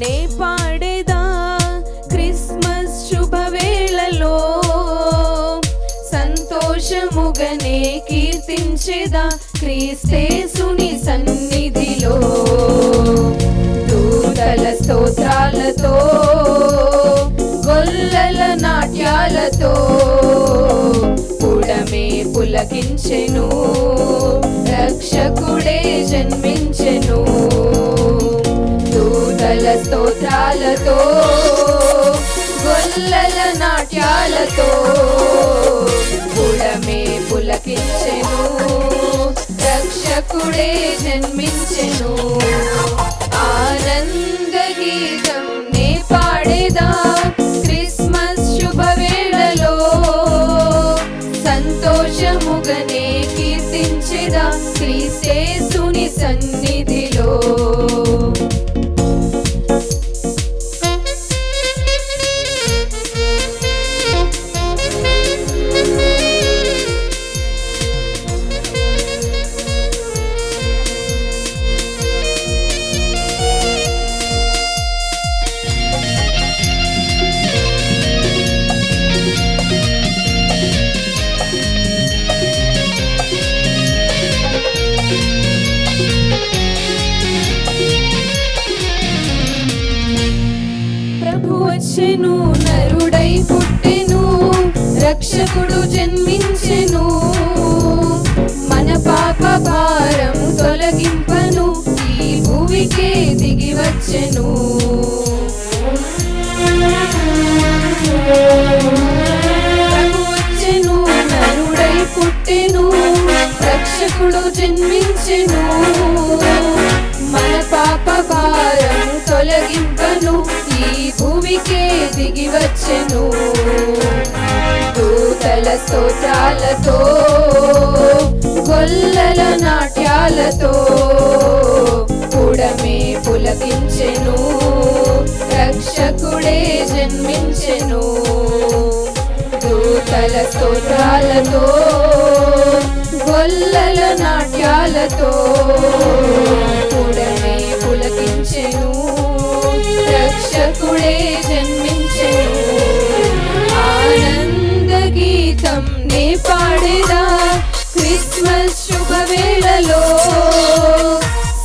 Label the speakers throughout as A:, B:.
A: నేనే పాడేదా? క్రిస్మస్ శుభవేళలో సంతోషముగనే కీర్తించేదా? క్రీస్తేసుని సన్నిధిలో దూతల స్తోత్రాలతో గొల్లల నాట్యాలతో పుడమే పులకించెను. రక్షకుడే రక్షకుడే జన్మించెను. ఆనంద గీతం నే పాడేదా? క్రిస్మస్ శుభవేళలో సంతోషముగనే కీర్తించెదా? క్రీస్తేసుని సన్ని పుట్టెను నరుడై పుట్టెను రక్షకుడు జన్మించెను. మన పాప భారం తొలగింపను ఈ భూమికే దిగి వచ్చెను. వచ్చెను నరుడై పుట్టెను రక్షకుడు జన్మించెను. మన పాప భారం తొలగింపను ఈ భూమికే దిగి వచ్చెను. దూతల స్తోత్రాలతో గొల్లల నాట్యాలతో పుడమే పులకించెను రక్షకుడే జన్మించెను. దూతల స్తోత్రాలతో గొల్లల నాట్యాలతో పుడమే రక్షకుడే జన్మించెను. ఆనంద గీతం నే పాడేదా క్రిస్మస్ శుభవేళలో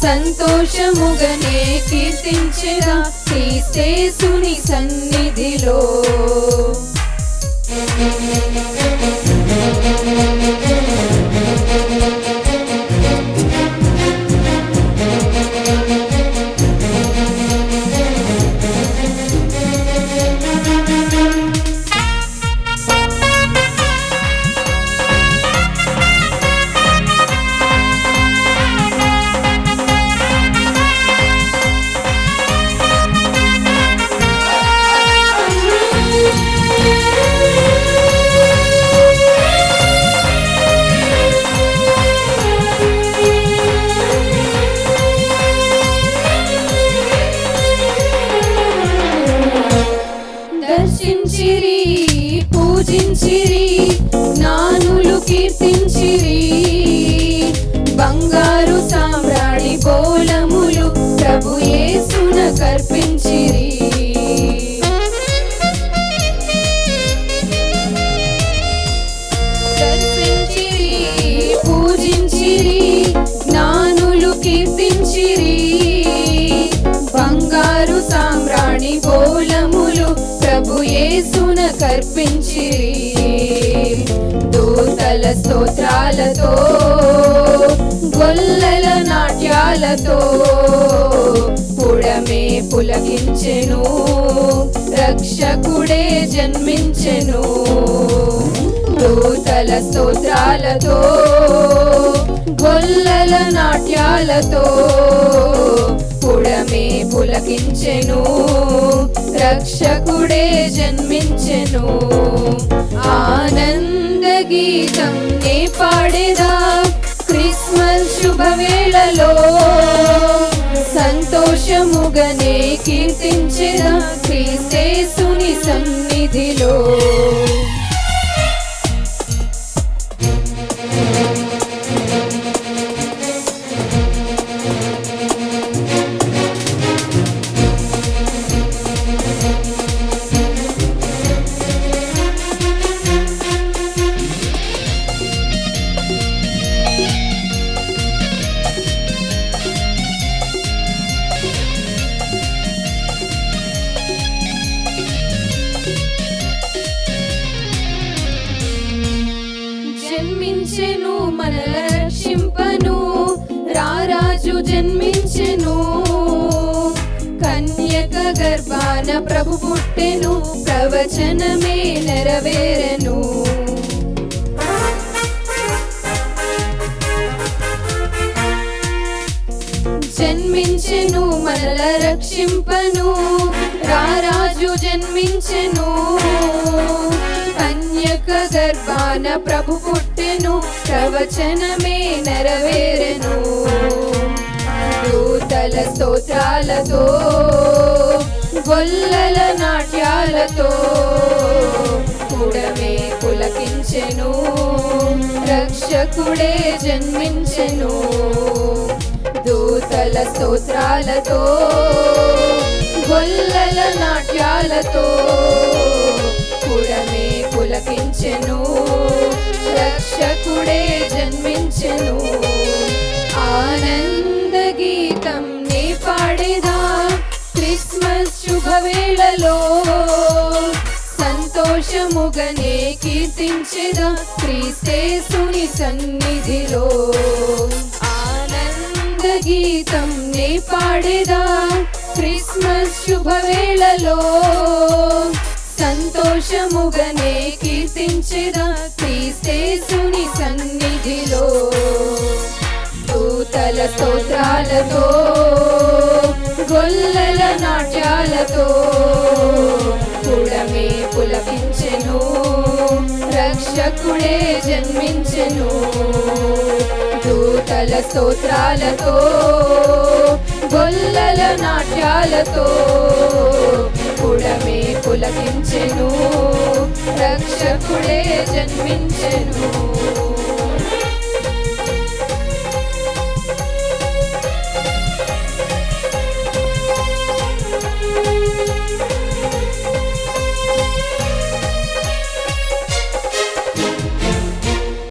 A: సంతోషముగనే కీర్తించేదా క్రీస్తేసుని సన్నిధిలో. దర్శించిరి పూజించిరి జ్ఞానులు కీర్తించిరి. బంగారు సామ్రాణి బోలములు ప్రభు యేసున కర్పించిరి. ప్రభు యేసున కర్పించిరి. దూతల స్తోత్రాలతో గొల్లల నాట్యాలతో పుడమే పులకించెను రక్షకుడే జన్మించెను. దూతల స్తోత్రాలతో గొల్లల నాట్యాలతో పుడమే పులకించెను. రక్షకుడే జన్మించెను. ఆనంద గీతం నే పాడేదా క్రిస్మస్ శుభవేళలో. సంతోషముగనే కీర్తించిన క్రీస్తేసుని సన్నిధిలో. పుట్టెను ప్రవచనమే నెరవేరెను. జన్మించెను మనల రక్షింపను రారాజు జన్మించెను. కన్యక గర్భాన ప్రభు పుట్టెను ప్రవచనమే నెరవేరెను. దూతల స్తోత్రాలతో గొల్లల నాట్యాలతో కూడమే పులకించెను రక్షకుడే జన్మించెను. దూతల స్తోత్రాలతో గొల్లల నాట్యాలతో కూడమే పులకించెను రక్షకుడే జన్మించెను. ఆనంద గీతం నే పాడేదా? శుభవేళలో సంతోషముగనే కీర్తించెదా క్రీస్తేసుని సన్నిధిలో. ఆనంద గీతం నే పాడేదా క్రిస్మస్ శుభవేళలో సంతోషముగనే కీర్తించెదా క్రీస్తేసుని సన్నిధిలో. కృపతో కుడమే పులపించెను రక్షకుడే జన్మించెను. దూతల స్తోత్రాలతో గొల్లల నాట్యాలతో కుడమే పులకించెను రక్షకుడే జన్మించెను.